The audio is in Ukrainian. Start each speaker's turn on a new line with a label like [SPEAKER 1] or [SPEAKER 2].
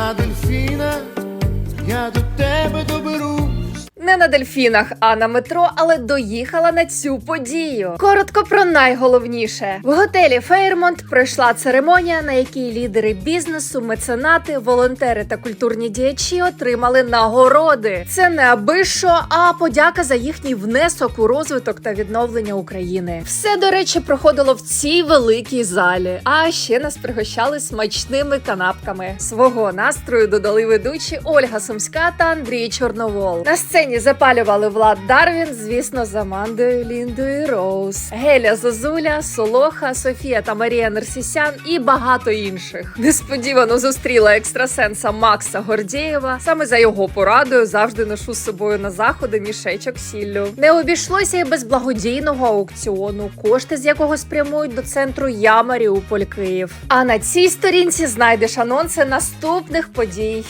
[SPEAKER 1] на дельфіна, я до тебе доберусь.
[SPEAKER 2] Не на дельфінах, а на метро, але доїхала на цю подію. Коротко про найголовніше в готелі Фейрмонт пройшла церемонія, на якій лідери бізнесу, меценати, волонтери та культурні діячі отримали нагороди. Це не аби що, а подяка за їхній внесок у розвиток та відновлення України. Все до речі проходило в цій великій залі. А ще нас пригощали смачними канапками. Свого настрою додали ведучі Ольга Сумська та Андрій Чорновол. На сцені запалювали Влад Дарвін, звісно, з Амандою, Ліндою Роуз, Геля Зозуля, Солоха, Софія та Марія Нерсісян і багато інших. Несподівано зустріла екстрасенса Макса Гордєєва. Саме за його порадою завжди ношу з собою на заходи мішечок сіллю. Не обійшлося і без благодійного аукціону, кошти з якого спрямують до центру Я Маріуполь Київ. А на цій сторінці знайдеш анонси наступних подій.